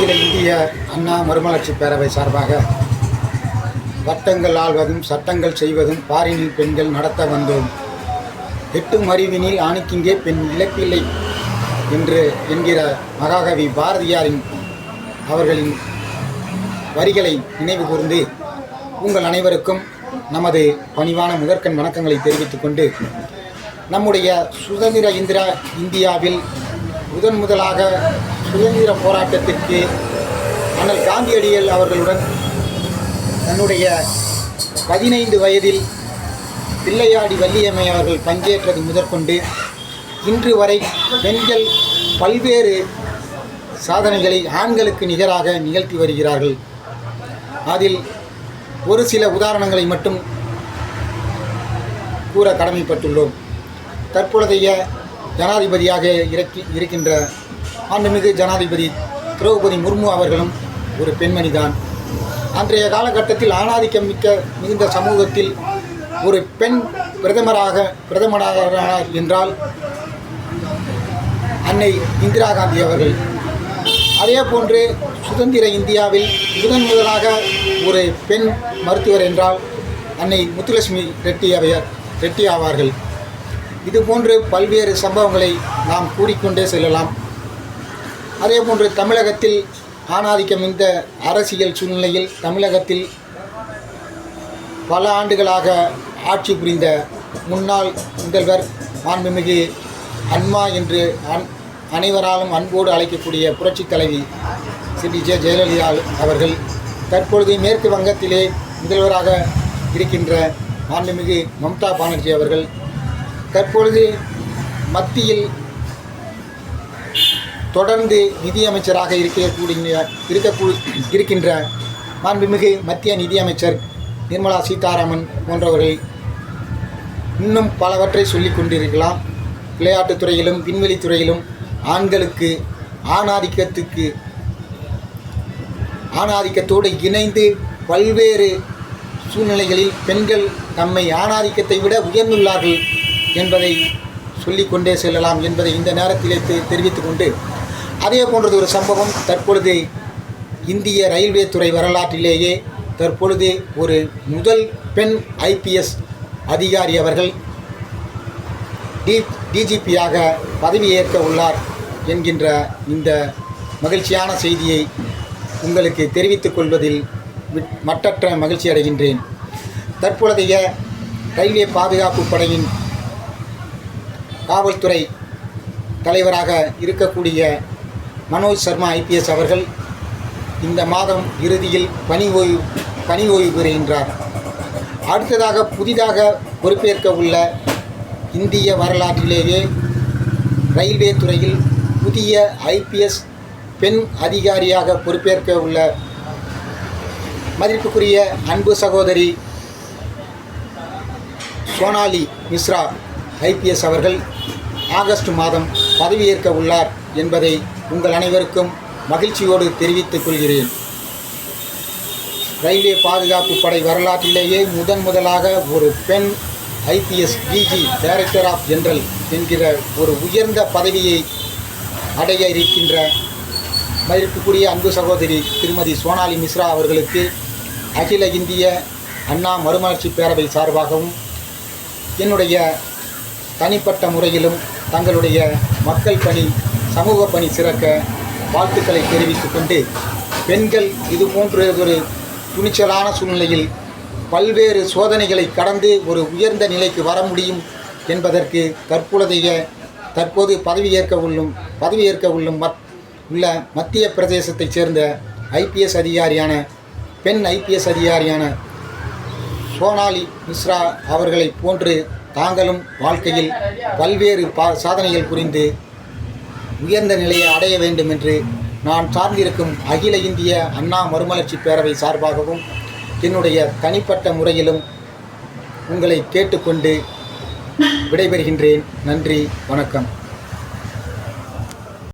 அகில இந்திய அண்ணா மறுமலர்ச்சி பேரவை சார்பாக வட்டங்கள் ஆள்வதும் சட்டங்கள் செய்வதும் பாரினில் பெண்கள் நடத்த வந்தோம். எட்டும் அறிவினில் ஆணுக்கிங்கே பெண் இழப்பில்லை என்று என்கிற மகாகவி பாரதியாரின் அவர்களின் வரிகளை நினைவு கூர்ந்து உங்கள் அனைவருக்கும் நமது பணிவான முதற்கண் வணக்கங்களை தெரிவித்துக் கொண்டு நம்முடைய சுதந்திர இந்திரா இந்தியாவில் முதன் முதலாக சுதந்திர போராட்டத்திற்கு அண்ணல் காந்தியடிகள் அவர்களுடன் தன்னுடைய பதினைந்து வயதில் பிள்ளையாடி வள்ளியம்மை அவர்கள் பங்கேற்றது முதற்கொண்டு இன்று வரை பெண்கள் பல்வேறு சாதனைகளை ஆண்களுக்கு நிகராக நிகழ்த்தி வருகிறார்கள். அதில் ஒரு சில உதாரணங்களை மட்டும் கூற கடமைப்பட்டுள்ளோம். தற்பொழுதைய ஜனாதிபதியாக இறக்கி இருக்கின்ற ஆண்டுமிகு ஜனாதிபதி திரௌபதி முர்மு அவர்களும் ஒரு பெண்மணிதான். அன்றைய காலகட்டத்தில் ஆணாதிக்கம் மிக்க மிகுந்த சமூகத்தில் ஒரு பெண் பிரதமராக பிரதமராக என்றால் அன்னை இந்திரா காந்தி அவர்கள். அதே போன்று சுதந்திர இந்தியாவில் முதன் முதலாக ஒரு பெண் மருத்துவர் என்றால் அன்னை முத்துலட்சுமி ரெட்டி அவையார் ரெட்டி ஆவார்கள். இது போன்று பல்வேறு சம்பவங்களை நாம் கூறிக்கொண்டே செல்லலாம். அதே போன்று தமிழகத்தில் ஆணாதிக்கம் இந்த அரசியல் சூழ்நிலையில் தமிழகத்தில் பல ஆண்டுகளாக ஆட்சி புரிந்த முன்னாள் முதல்வர் மாண்புமிகு அன்மா என்று அன் அனைவராலும் அன்போடு அழைக்கக்கூடிய புரட்சித் தலைவி ஸ்ரீ ஜெ. ஜெயலலிதா அவர்கள் தற்பொழுது மேற்கு வங்கத்திலே முதல்வராக இருக்கின்ற மாண்புமிகு மம்தா பானர்ஜி அவர்கள் தற்பொழுது மத்தியில் தொடர்ந்து நிதியமைச்சராக இருக்கக்கூடிய இருக்கக்கூ இருக்கின்ற மாண்புமிகு மத்திய நிதியமைச்சர் நிர்மலா சீதாராமன் போன்றவர்கள் இன்னும் பலவற்றை சொல்லிக் கொண்டிருக்கலாம். விளையாட்டுத் துறையிலும் விண்வெளித் துறையிலும் ஆண்களுக்கு ஆணாதிக்கத்துக்கு ஆணாதிக்கத்தோடு இணைந்து பல்வேறு சூழ்நிலைகளில் பெண்கள் தம்மை ஆணாதிக்கத்தை விட உயர்ந்துள்ளார்கள். என்பதை சொல்லிக்கொண்டே செல்லலாம் என்பதை இந்த நேரத்திலே தெரிவித்து கொண்டு அதே போன்றது ஒரு சம்பவம். தற்பொழுது இந்திய ரயில்வே துறை வரலாற்றிலேயே தற்பொழுது ஒரு முதல் பெண் ஐபிஎஸ் அதிகாரி அவர்கள் டி டிஜிபியாக பதவியேற்க உள்ளார் என்கின்ற இந்த மகிழ்ச்சியான செய்தியை உங்களுக்கு தெரிவித்துக் கொள்வதில் மட்டற்ற மகிழ்ச்சி அடைகின்றேன் தற்பொழுதைய ரயில்வே பாதுகாப்பு படையின் காவல்துறை தலைவராக இருக்கக்கூடிய மனோஜ் சர்மா ஐபிஎஸ் அவர்கள் இந்த மாதம் இறுதியில் பணி ஓய்வு பணி ஓய்வு பெறுகின்றார். அடுத்ததாக புதிதாக பொறுப்பேற்க உள்ள இந்திய வரலாற்றிலேயே ரயில்வே துறையில் புதிய ஐபிஎஸ் பெண் அதிகாரியாக பொறுப்பேற்க உள்ள மதிப்புக்குரிய அன்பு சகோதரி சோனாலி மிஸ்ரா ஐபிஎஸ் அவர்கள் ஆகஸ்ட் மாதம் பதவியேற்க உள்ளார் என்பதை உங்கள் அனைவருக்கும் மகிழ்ச்சியோடு தெரிவித்துக் கொள்கிறேன். ரயில்வே பாதுகாப்பு படை வரலாற்றிலேயே முதன் முதலாக ஒரு பெண் IPS DG director of general என்கிற ஒரு உயர்ந்த பதவியை அடைய இருக்கின்ற மதிப்புக்குரிய அன்பு சகோதரி திருமதி சோனாலி மிஸ்ரா அவர்களுக்கு அகில இந்திய அண்ணா மறுமலர்ச்சி பேரவை சார்பாகவும் என்னுடைய தனிப்பட்ட முறையிலும் தங்களுடைய மக்கள் பணி சமூக பணி சிறக்க வாழ்த்துக்களை தெரிவித்து கொண்டு பெண்கள் இது போன்ற ஒரு துணிச்சலான சூழ்நிலையில் பல்வேறு சோதனைகளை கடந்து ஒரு உயர்ந்த நிலைக்கு வர முடியும் என்பதற்கு தற்பொழுதைய தற்போது பதவியேற்க உள்ளும் பதவியேற்க உள்ளும் மத் உள்ள மத்திய பிரதேசத்தைச் சேர்ந்த ஐபிஎஸ் அதிகாரியான பெண் ஐபிஎஸ் அதிகாரியான சோனாலி மிஸ்ரா அவர்களை போன்று தாங்களும் வாழ்க்கையில் பல்வேறு பா சாதனைகள் புரிந்து உயர்ந்த நிலையை அடைய வேண்டும் என்று நான் சார்ந்திருக்கும் அகில இந்திய அண்ணா மறுமலர்ச்சி பேரவை சார்பாகவும் என்னுடைய தனிப்பட்ட முறையிலும் உங்களை கேட்டுக்கொண்டு விடைபெறுகின்றேன். நன்றி வணக்கம்.